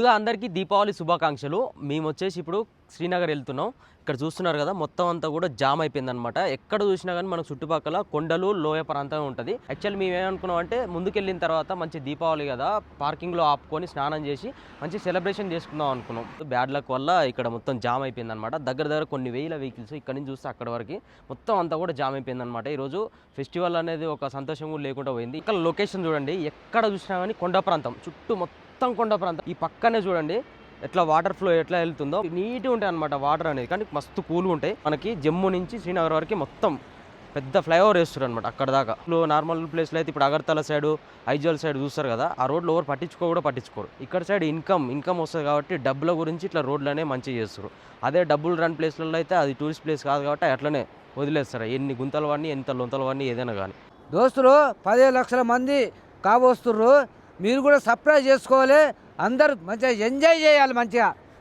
ముందుగా అందరికీ దీపావళి శుభాకాంక్షలు. మేము వచ్చేసి ఇప్పుడు శ్రీనగర్ వెళ్తున్నాం. ఇక్కడ చూస్తున్నారు కదా మొత్తం అంతా కూడా జామ్ అయిపోయింది అనమాట ఎక్కడ చూసినా కానీ మనకు చుట్టుపక్కల కొండలు లోయ ప్రాంతం ఉంటుంది. యాక్చువల్లీ మేము ఏమనుకున్నాం అంటే ముందుకెళ్ళిన తర్వాత మంచి దీపావళి కదా పార్కింగ్లో ఆపుకొని స్నానం చేసి మంచి సెలబ్రేషన్ చేసుకుందాం అనుకున్నాం. బ్యాడ్ లక్ వల్ల ఇక్కడ మొత్తం జామ్ అయిపోయింది అనమాట దగ్గర దగ్గర కొన్ని వేల వెహికల్స్ ఇక్కడ నుంచి చూస్తే అక్కడ వరకు మొత్తం అంతా కూడా జామ్ అయిపోయింది అనమాట ఈరోజు ఫెస్టివల్ అనేది ఒక సంతోషం లేకుండా పోయింది. ఇక్కడ లొకేషన్ చూడండి ఎక్కడ చూసినా కానీ కొండ ప్రాంతం. చుట్టూ మొత్తం మొత్తం కొండ ప్రాంతం. ఈ పక్కనే చూడండి ఎట్లా వాటర్ ఫ్లో ఎట్లా వెళ్తుందో. నీట్గా ఉంటాయి అనమాట వాటర్ అనేది కానీ మస్తు కూల్గా ఉంటాయి. మనకి జమ్మూ నుంచి శ్రీనగర్ వరకు మొత్తం పెద్ద ఫ్లైఓవర్ వేస్తారు అనమాట అక్కడ దాకా. ఇప్పుడు నార్మల్ ప్లేస్లో అయితే ఇప్పుడు అగర్తల సైడ్ ఐజల్ సైడ్ చూస్తారు కదా ఆ రోడ్లు ఎవరు పట్టించుకో కూడా పట్టించుకోరు. ఇక్కడ సైడ్ ఇన్కమ్ ఇన్కమ్ వస్తుంది కాబట్టి డబ్బుల గురించి ఇట్లా రోడ్లనే మంచిగా చేస్తారు. అదే డబ్బులు రన్ ప్లేస్లలో అయితే అది టూరిస్ట్ ప్లేస్ కాదు కాబట్టి అట్లనే వదిలేస్తారు. ఎన్ని గుంతలు వాడిని ఎంత లొంతలు వాడిని ఏదైనా కానీ. దోస్తులు పదిహేను లక్షల మంది కాబోస్తుర్రు. మీరు కూడా సర్ప్రైజ్ చేసుకోవాలి. అందరూ మంచిగా ఎంజాయ్ చేయాలి మంచిగా.